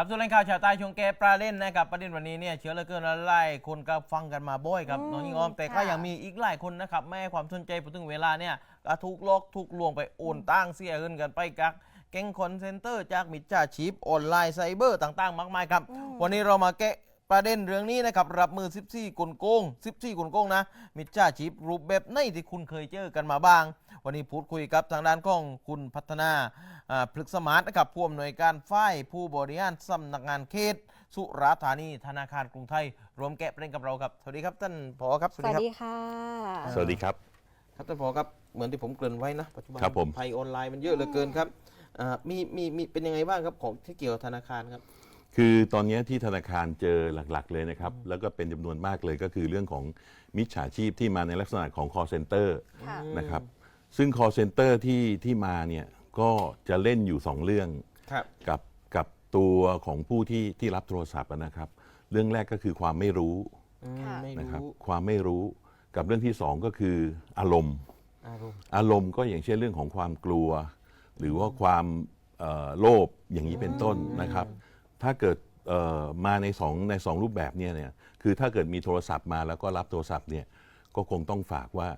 ครับส่วนแรงข่าวชาวใต้ช่วงแกประเด็นนะครับประเด็นวันนี้เนี่ยเชื้อเหลือเกินและไล่คนก็ฟังกันมาบ่อยครับอืมน้องยิงออมแต่ก็ค่ะยังมีอีกหลายคนนะครับไม่ให้ความสนใจพอถึงเวลาเนี่ยก็ถูกลอกถูกลวงไปโอนตั้งเสียเงินกันไปกักแก๊งคอนเซนเตอร์จากมิจฉาชีพออนไลน์ไซเบอร์ต่างๆ มากมายครับ วันนี้เรามาแกะ ประเด็นเรื่องนี้นะครับรับมือ 14กลโกง 14กลโกงนะ มิจฉาชีพรูปแบบไหนที่คุณเคยเจอกันมาบ้าง วันนี้พูดคุยกับทางด้านของคุณพัฒนาอ่าพฤกษสมาร์ทนะครับผู้อำนวยการฝ่ายผู้บริหารสำนักงานเขต สุราษฎร์ธานีธนาคารกรุงไทย รวมแกะประเด็นกับเราครับ สวัสดีครับท่านผอครับ สวัสดีค่ะ สวัสดีครับ ครับท่านผอครับเหมือนที่ผมเกริ่นไว้นะปัจจุบันครับผม ภัยออนไลน์มันเยอะเหลือเกินครับอ่ามีมีมีเป็นยังไงบ้างครับของที่เกี่ยวกับธนาคารครับ คือตอนนี้ที่ธนาคารเจอหลักๆเลยนะครับ แล้วก็เป็นจำนวนมากเลยก็คือเรื่องของมิจฉาชีพที่มาในลักษณะของ call center ค่ะ นะครับ ซึ่ง call center ที่ที่มาเนี่ยก็จะเล่นอยู่ 2 เรื่อง ครับ กับกับตัวของผู้ที่ที่รับโทรศัพท์อะนะครับ เรื่องแรกก็คือความไม่รู้ค่ะ ไม่นะครับ รู้ความไม่รู้กับเรื่องที่สองก็คืออารมณ์ อารมณ์อารมณ์ก็อย่างเช่นเรื่องของความกลัว หรือว่าความเอ่อโลภอย่างนี้เป็นต้นนะครับ ถ้าเกิดเอ่อมาในสองในสองรูปแบบเนี่ยเนี่ยคือถ้าเกิดมีโทรศัพท์มาแล้วก็รับโทรศัพท์เนี่ยก็คงต้องฝากว่า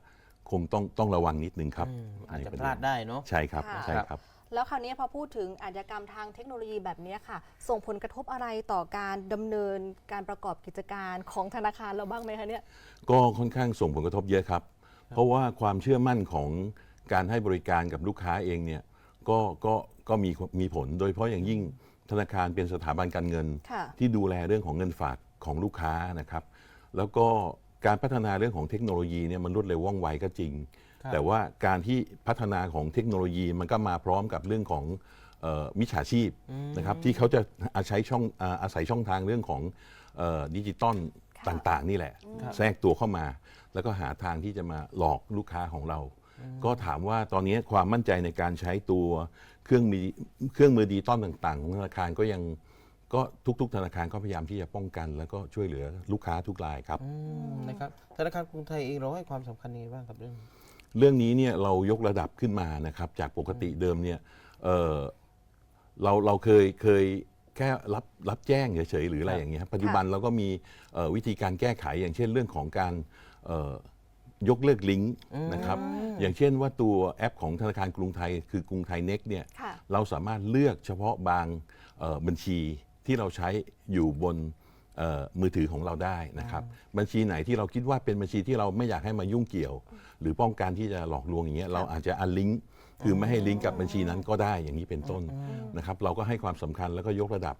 คงต้องต้องระวังนิดนึงครับอาจจะในปรพลาดได้เนาะใช่ครับค่ะใช่ครับแล้วคราวนี้พอพูดถึงอาชญากรรมทางเทคโนโลยีแบบนี้ค่ะ ส่งผลกระทบอะไรต่อการดำเนินการประกอบกิจการของธนาคารเราบ้างไหมคะเนี่ยก็ค่อนข้างส่งผลกระทบเยอะครับ เพราะว่าความเชื่อมั่นของการให้บริการกับลูกค้าเองเนี่ยก็ก็ก็มีมีผลโดยเฉพาะอย่างยิ่ง ธนาคารเป็นสถาบันการเงินค่ะที่ดูแลเรื่องของเงินฝากของลูกค้านะครับ แล้วก็การพัฒนาเรื่องของเทคโนโลยีเนี่ยมันรวดเร็วว่องไวก็จริงครับแต่ว่าการที่พัฒนาของเทคโนโลยีมันก็มาพร้อมกับเรื่องของเอ่อมิจฉาชีพนะครับที่เขาจะอาศัยช่องอ่าอาศัยช่องทางเรื่องของเอ่อดิจิตอลค่ะต่าง ๆ นี่แหละ แทรกตัวเข้ามา แล้วก็หาทางที่จะมาหลอกลูกค้าของเรา ก็ถามว่าตอนนี้ความมั่นใจในการใช้ตัวเครื่องมือเครื่องมือดิจิตอลต่างๆ ของธนาคารก็ยังก็ทุก ๆ ธนาคารก็พยายามที่จะป้องกัน แล้วก็ช่วยเหลือลูกค้าทุกรายครับ อืมนะครับธนาคารกรุงไทยเองเราให้ความสำคัญยังไงบ้างครับเรื่องนี้ เรื่องนี้เนี่ยเรายกระดับขึ้นมานะครับ จากปกติเดิมเนี่ยเอ่อเราเราเคยเคยแค่รับรับแจ้งเฉยๆหรืออะไรอย่างเงี้ยครับปัจจุบันเราก็มีเอ่อวิธีการแก้ไขอย่างเช่นเรื่องของการเอ่อ ยกเลิกลิงก์นะครับ อย่างเช่นว่าตัวแอปของธนาคารกรุงไทย คือกรุงไทยเน็กเนี่ยค่ะเราสามารถเลือกเฉพาะบางเอ่อบัญชีที่เราใช้อยู่บนเอ่อมือถือของเราได้นะครับ บัญชีไหนที่เราคิดว่าเป็นบัญชีที่เราไม่อยากให้มายุ่งเกี่ยว หรือป้องกันที่จะหลอกลวงอย่างเงี้ยเราอาจจะอันลิงก์คือไม่ให้ลิงก์กับบัญชีนั้นก็ได้อย่างนี้เป็นต้นนะครับ เราก็ให้ความสำคัญแล้วก็ยกระดับ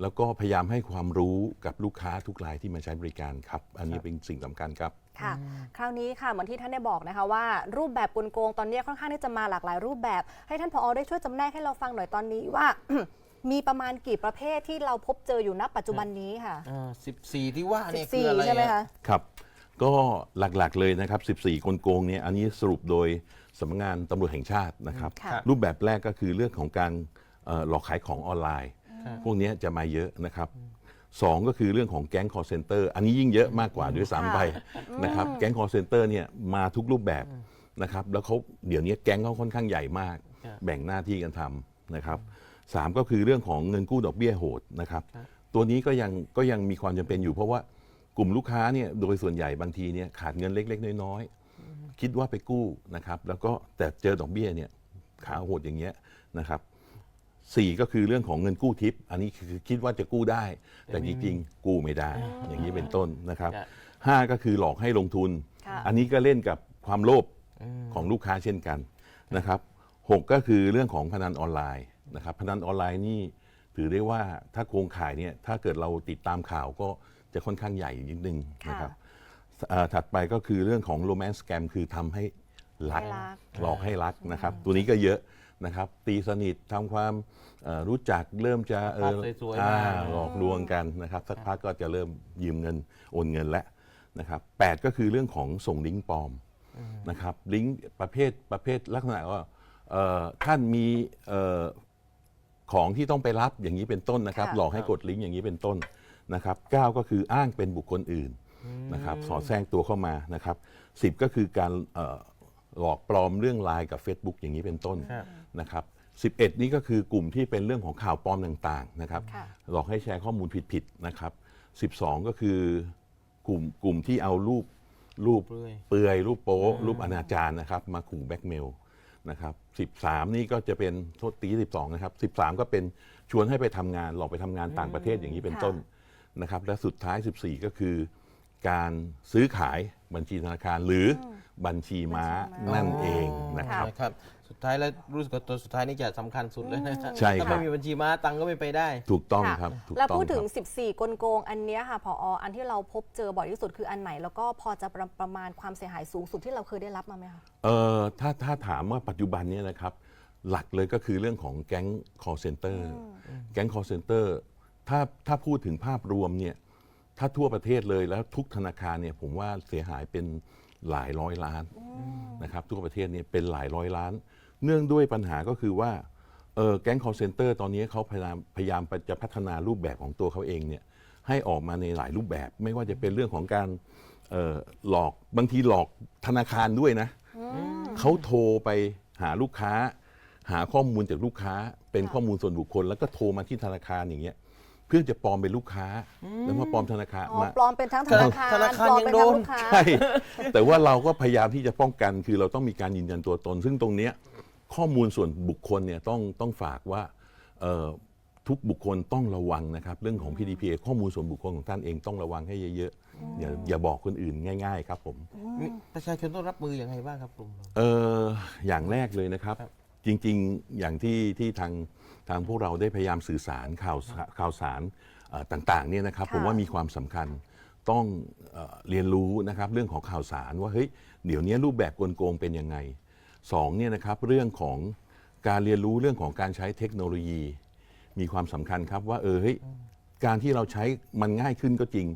แล้วก็พยายามให้ความรู้กับลูกค้าทุกรายที่มาใช้บริการครับ อันนี้เป็นสิ่งสำคัญครับ ค่ะ คราวนี้ค่ะเหมือนที่ท่านได้บอกนะคะว่ารูปแบบกลโกงตอนนี้ค่อนข้างที่จะมาหลากหลายรูปแบบ ให้ท่านผอได้ช่วยจำแนกให้เราฟังหน่อยตอนนี้ว่า มีประมาณกี่ประเภทที่เราพบเจออยู่ณปัจจุบันนี้ค่ะอ่า14 ที่ว่าเนี่ยคืออะไร14ใช่ไหมอะคะ ครับ ก็หลักๆเลยนะครับ 14 กลโกงเนี่ยอันนี้สรุปโดยสำนักงานตำรวจแห่งชาตินะครับ ค่ะ รูปแบบแรกก็คือเรื่องของการเอ่อหลอกขายของออนไลน์ครับ พวกเนี้ยจะมาเยอะนะครับสองก็คือเรื่องของแก๊ง call center อันนี้ยิ่งเยอะมากกว่าด้วยซ้ำไปนะครับแก๊ง call center เนี่ยมาทุกรูปแบบนะครับแล้วเขาเดี๋ยวนี้แก๊งเขาค่อนข้างใหญ่มากครับแบ่งหน้าที่กันทำนะครับสามก็คือเรื่องของเงินกู้ดอกเบี้ยโหดนะครับตัวนี้ก็ยังก็ยังมีความจำเป็นอยู่ เพราะว่ากลุ่มลูกค้าเนี่ยโดยส่วนใหญ่บางทีเนี่ยขาดเงินเล็ก ๆ น้อยๆคิดว่าไปกู้นะครับแล้วก็แต่เจอดอกเบี้ยเนี่ยขาโหดอย่างเงี้ยนะครับ สี่ก็คือเรื่องของเงินกู้ทิป อันนี้คือคิดว่าจะกู้ได้ แต่จริงๆ กู้ไม่ได้ อย่างนี้เป็นต้นนะครับครับห้าก็คือหลอกให้ลงทุนค่ะอันนี้ก็เล่นกับความโลภของลูกค้าเช่นกันนะครับหกก็คือเรื่องของพนันออนไลน์นะครับ พนันออนไลน์นี่ถือได้ว่าถ้าโครงข่ายเนี่ยถ้าเกิดเราติดตามข่าวก็จะค่อนข้างใหญ่นิดนึงนะครับเอ่อถัดไปก็คือเรื่องของโรแมนต์สแกมคือทำให้รักให้รักหลอกให้รักนะครับ ตัวนี้ก็เยอะ นะครับตีสนิททำความเอ่อรู้จักเริ่มจะเออภาพสวยๆอ่ามาหลอกลวงกันนะครับสักพักก็จะเริ่มยืมเงินโอนเงินแล้วนะครับแปดก็คือเรื่องของส่งลิงก์ปลอมนะครับลิงก์ประเภทประเภทลักษณะว่าเอ่อท่านมีเอ่อ ของที่ต้องไปรับอย่างนี้เป็นต้นนะครับ ค่ะ หลอกให้กดลิงก์อย่างนี้เป็นต้นนะครับเก้าก็คืออ้างเป็นบุคคลอื่นนะครับสอดแทรกตัวเข้ามานะครับสิบก็คือการเอ่อหลอกปลอมเรื่องไลน์กับ Facebook อย่างนี้เป็นต้น ครับ นะครับ11 นี่ก็คือกลุ่มที่เป็นเรื่องของข่าวปลอมต่างๆนะครับค่ะหลอกให้แชร์ข้อมูลผิดๆนะครับ12 ก็คือกลุ่มกลุ่มที่เอารูปรูปเปลือยเปลือยรูปโป๊รูปอนาจารนะครับมาขู่แบล็กเมลนะครับ13 นี่ก็จะเป็นโทษตี12นะครับ13 ก็เป็นชวนให้ไปทำงานหลอกไปทำงานต่างประเทศอย่างนี้เป็นค่ะต้นนะครับและสุดท้าย 14 ก็คือ การซื้อขายบัญชีธนาคารหรืออบัญชีม้าบัญชีม้านั่นเองนะครับนะครับสุ ดท้ายแล้วรู้สึกว่าตัวสุดท้ายนี่จะสำคัญสุดเลยนะใช่ครับถ้าไม่มีบัญชีม้าตังค์ก็ไม่ไปได้ ถูกต้องค่ะครับถูกแล้วต้องพูดถึง ครับ 14 กลโกงอันเนี้ยค่ะพออันที่เราพบเจอบ่อยที่สุดคืออันไหน แล้วก็พอจะประประมาณความเสียหายสูงสุดที่เราเคยได้รับมาไหมคะ เออถ้าถ้าถามว่าปัจจุบันเนี้นะครับ หลักเลยก็คือเรื่องของแก๊ง call center แก๊ง call center ถ้าถ้าพูดถึงภาพรวมเนี่ยถ้าทั่วประเทศเลยแล้วทุกธนาคารเนี่ยผมว่าเสียหายเป็นหลายร้อยล้านนะครับทั่วประเทศเนี่ยเป็นหลายร้อยล้าน เนื่องด้วยปัญหาก็คือว่าเออแก๊ง call center ตอนนี้เขาพยายามพยายามจะพัฒนารูปแบบของตัวเขาเองเนี่ยให้ออกมาในหลายรูปแบบ ไม่ว่าจะเป็นเรื่องของการเออหลอกบางทีหลอกธนาคารด้วยนะเขาโทรไปหาลูกค้า หาข้อมูลจากลูกค้า เป็นค่ะข้อมูลส่วนบุคคล แล้วก็โทรมาที่ธนาคารอย่างเงี้ย เพื่อจะปลอมเป็นลูกค้า แล้วมาปลอมธนาคารอ๋อมา ปลอมเป็นทั้งธนาคารธนาคารปลอมยังเป็นโดทั้งนลูกค้า ใช่ แต่ว่าเราก็พยายามที่จะป้องกัน คือเราต้องมีการยืนยันตัวตน ซึ่งตรงเนี้ยข้อมูลส่วนบุคคลเนี่ยต้องต้องฝากว่าเอ่อทุกบุคคลต้องระวังนะครับ เรื่องของ PDPA ข้อมูลส่วนบุคคลของท่านเองต้องระวังให้เยอะๆ อย่าอย่าบอกคนอื่นง่าย ๆ ครับผมมีประชาชนต้องรับมืออย่างไรบ้างครับกลุ่มเรา เอออย่างแรกเลยนะครับ ครับ จริงๆ อย่างที่ที่ทางทางพวกเราได้พยายามสื่อสารข่าวสาข่าวสารเอ่อต่างๆเนี่ยนะครับค่ะ ผมว่ามีความสำคัญต้องเอ่อเรียนรู้นะครับเรื่องของข่าวสารว่าเฮ้ยเดี๋ยวนี้รูปแบบกลโกงเป็นยังไงสองเนี่ยนะครับเรื่องของการเรียนรู้เรื่องของการใช้เทคโนโลยี มีความสำคัญครับว่าเออเฮ้ยการที่เราใช้มันง่ายขึ้นก็จริง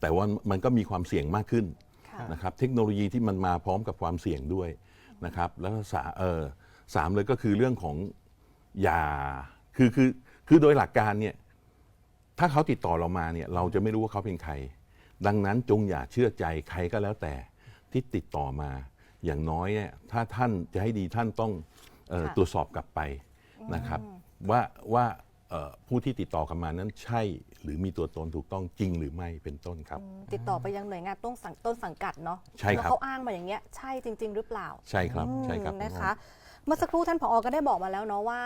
แต่ว่ามันก็มีความเสี่ยงมากขึ้น ค่ะ นะครับเทคโนโลยีที่มันมาพร้อมกับความเสี่ยงด้วยนะครับแล้วก็สาเออ สามเลยก็คือเรื่องของยาคือคือคือโดยหลักการเนี่ยถ้าเขาติดต่อเรามาเนี่ยเราจะไม่รู้ว่าเขาเป็นใคร ดังนั้นจงอย่าเชื่อใจใครก็แล้วแต่ที่ติดต่อมาอย่างน้อยเนี่ยถ้าท่านจะให้ดีท่านต้องเออค่ะ ตรวจสอบกลับไปนะครับ ว่าว่าเอ่อผู้ที่ติดต่อกันมานั้นใช่หรือมีตัวตนถูกต้องจริงหรือไม่เป็นต้นครับติดต่อไปยังหน่วยงานต้นสังต้นสังกัดเนาะใช่ครับ แล้วเขาอ้างมาอย่างเงี้ยใช่จริง ๆ หรือเปล่าใช่ครับใช่ครับ อืมนะคะ เมื่อสักครู่ท่านผอ ก็ได้บอกมาแล้วเนาะว่า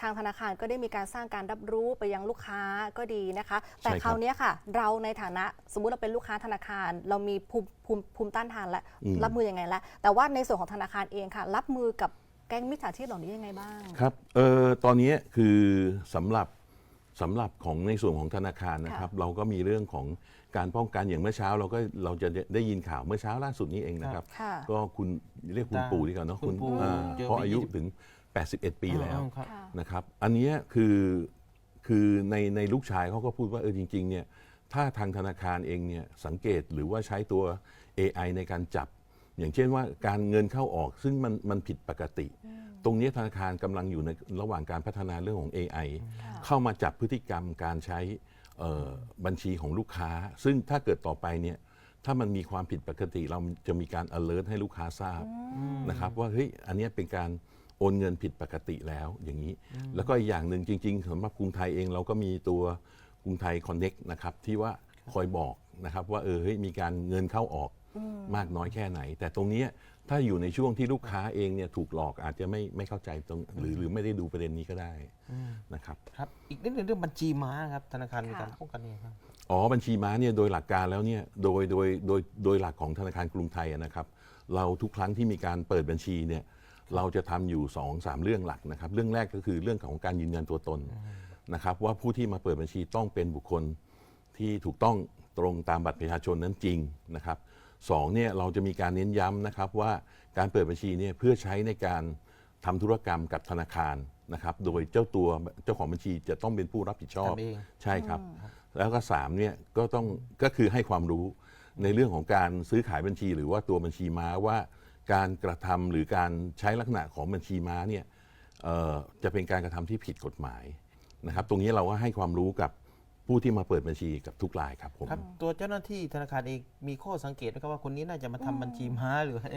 ทางธนาคารก็ได้มีการสร้างการรับรู้ไปยังลูกค้าก็ดีนะคะ แต่ใช่ครับคราวเนี้ยค่ะ เราในฐานะสมมุติเราเป็นลูกค้าธนาคาร เรามีภูมิภูมิภูมิต้านทานแล้วอืม รับมือยังไงแล้วแต่ว่าในส่วนของธนาคารเองค่ะ รับมือกับแก๊งมิจฉาชีพเหล่านี้ยังไงบ้าง ครับเออตอนนี้คือสำหรับสำหรับของในส่วนของธนาคารนะครับ เราก็มีเรื่องของ การป้องกันอย่างเมื่อเช้าเราก็เราจะได้ได้ยินข่าวเมื่อเช้าล่าสุดนี้เองนะครับ ค่ะ ก็คุณเรียกคุณปู่ดีกว่าเนาะคุณปู่อ่าเจอเพราะไปอายุ20ถึง 81 ปีแล้วอ๋อครับ ค่ะ นะครับอันเนี้ยคือคือในในลูกชายเขาก็พูดว่าเออจริงๆเนี่ยถ้าทางธนาคารเองเนี่ยสังเกตหรือว่าใช้ตัว AI ในการจับ อย่างเช่นว่าการเงินเข้าออกซึ่งมันมันผิดปกติ ตรงนี้ธนาคารกำลังอยู่ในระหว่างการพัฒนาเรื่องของ AI เข้ามาจับพฤติกรรมการใช้เอ่อ บัญชีของลูกค้า ซึ่งถ้าเกิดต่อไปเนี่ยถ้ามันมีความผิดปกติเราจะมีการ alert ให้ลูกค้าทราบนะครับว่าเฮ้ยอันเนี้ยเป็นการโอนเงินผิดปกติแล้วอย่างนี้ แล้วก็อีกอย่างหนึ่งจริงๆสำหรับกรุงไทยเองเราก็มีตัวกรุงไทย Connect นะครับที่ว่าคอยบอกนะครับว่าเออเฮ้ยมีการเงินเข้าออกมากน้อยแค่ไหน แต่ตรงเนี้ย ถ้าอยู่ในช่วงที่ลูกค้าเองเนี่ยถูกหลอกอาจจะไม่ไม่เข้าใจตรงหรือหรือไม่ได้ดูประเด็นนี้ก็ได้นะครับครับอีกนิดหนึงเรื่องบัญชีม้าครับธนาคารมีค่ะการป้องกันยังไงครับอ๋อบัญชีม้าเนี่ยโดยหลักการแล้วเนี่ยโดยโดยโดยโดยหลักของธนาคารกรุงไทยอะนะครับ เราทุกครั้งที่มีการเปิดบัญชีเนี่ยเราจะทำอยู่2อสามเรื่องหลักนะครับ เรื่องแรกก็คือเรื่องของการยืนยันตัวตนนะครับ ว่าผู้ที่มาเปิดบัญชีต้องเป็นบุคคลที่ถูกต้องตรงตามบัตรประชาชนนั้นจริงนะครับ สองเนี่ยเราจะมีการเน้นย้ำนะครับว่าการเปิดบัญชีเนี่ยเพื่อใช้ในการทำธุรกรรมกับธนาคารนะครับโดยเจ้าตัวเจ้าของบัญชีจะต้องเป็นผู้รับผิดชอบทำเอง ใช่ครับ แล้วก็สามเนี่ยก็ต้องก็คือให้ความรู้ในเรื่องของการซื้อขายบัญชี หรือว่าตัวบัญชีม้าว่า การกระทำหรือการใช้ลักษณะของบัญชีม้าเนี่ยเอ่อจะเป็นการกระทำที่ผิดกฎหมายนะครับ ตรงนี้เราก็ให้ความรู้กับ ผู้ที่มาเปิดบัญชีกับทุกรายครับผม ครับตัวเจ้าหน้าที่ธนาคารเองมีข้อสังเกตไหมครับว่าคนนี้น่าจะมาทำบัญชีม้าหรืออะไร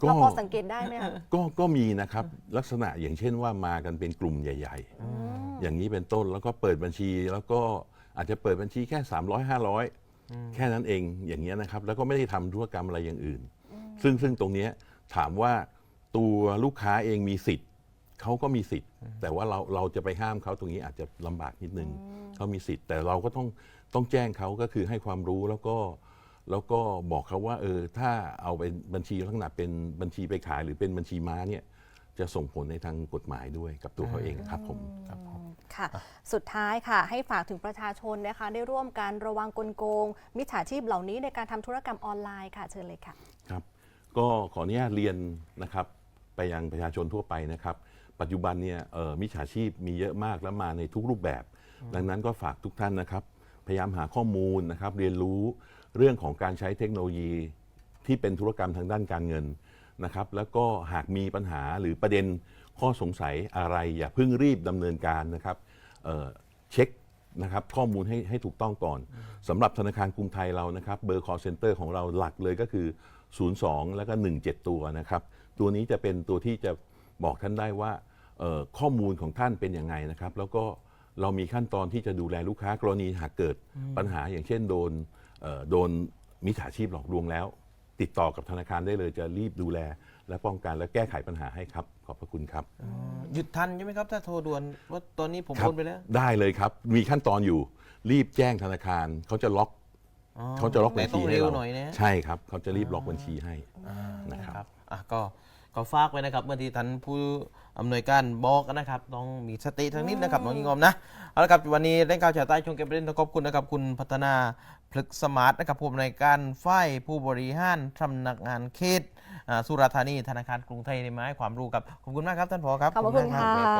ก็เราพอสังเกตได้ไหมคะก็ก็มีนะครับลักษณะอย่างเช่นว่ามากันเป็นกลุ่มใหญ่ๆอย่างนี้เป็นต้นแล้วก็เปิดบัญชีแล้วก็อาจจะเปิดบัญชีแค่ 300 500 แค่นั้นเองอย่างเงี้ยนะครับ แล้วก็ไม่ได้ทำธุรกรรมอะไรอย่างอื่น ซึ่งซึ่งตรงเนี้ยถามว่าตัวลูกค้าเองมีสิทธิ์ เขาก็มีสิทธิ์ แต่ว่าเราเราจะไปห้ามเขาตรงนี้อาจจะลำบากนิดนึงเขามีสิทธิ์ แต่เราก็ต้องต้องแจ้งเขาก็คือให้ความรู้แล้วก็แล้วก็บอกเขาว่าเออถ้าเอาเป็นบัญชีลักษณะเป็นบัญชีไปขายหรือเป็นบัญชีม้าเนี่ยจะส่งผลในทางกฎหมายด้วยกับตัวเขาเองครับผมค่ะ สุดท้ายค่ะ ให้ฝากถึงประชาชนนะคะ ได้ร่วมกันระวังกลโกง มิจฉาชีพเหล่านี้ในการทำธุรกรรมออนไลน์ค่ะเชิญเลยค่ะ ครับก็ขออนุญาตเรียนนะครับไปยังประชาชนทั่วไปนะครับ ปัจจุบันเนี่ยเอ่อมิจฉาชีพมีเยอะมากและมาในทุกรูปแบบ ดังนั้นก็ฝากทุกท่านนะครับ พยายามหาข้อมูลนะครับ เรียนรู้เรื่องของการใช้เทคโนโลยี ที่เป็นธุรกรรมทางด้านการเงินนะครับ แล้วก็หากมีปัญหาหรือประเด็นข้อสงสัยอะไร อย่าเพิ่งรีบดำเนินการนะครับเอ่อเช็คนะครับข้อมูลให้ให้ถูกต้องก่อนสำหรับธนาคารกรุงไทยเรานะครับเบอร์ call center ของเราหลักเลยก็คือ 02 แล้วก็ 17 ตัวนะครับ ตัวนี้จะเป็นตัวที่จะ บอกท่านได้ว่าเอ่อข้อมูลของท่านเป็นยังไงนะครับ แล้วก็เรามีขั้นตอนที่จะดูแลลูกค้ากรณีหากเกิดปัญหาอย่างเช่นโดนเอ่อโดนมิจฉาชีพหลอกลวงแล้ว ติดต่อกับธนาคารได้เลยจะรีบดูแล และป้องกันและแก้ไขปัญหาให้ครับขอบพระคุณครับหยุดทันใช่ไหมครับ ถ้าโทรด่วนว่าตอนนี้ผมครัโอนไปแล้ว ได้เลยครับ มีขั้นตอนอยู่ รีบแจ้งธนาคารเขาจะล็อกอ๋อเขาจะล็อกบัแต่ญต้อชีงให้เร็วเราหน่อยนะใช่ครับเขาจะรีบล็อกบัญชีให้นะนะคครัรับบอะก็ ก็ฝากไว้นะครับเมื่อที่ท่านผู้อำนวยการบอกนะครับต้องมีสติทางนิดนะครับน้องยิงอมนะเอาละครับวันนี้เล่นข่าวชาวใต้ช่วงเก็บประเด็นต้องขอบคุณนะครับคุณพัฒนาพลึกสมาร์ทนะครับผู้อำนวยการฝ่ายผู้บริหารสำนักงานเขตอ่าสุราษฎร์ธานีธนาคารกรุงไทยในไม้ความรู้ครับขอบคุณมากครับท่านผอครับขอบพระคุณมากรับค่ะ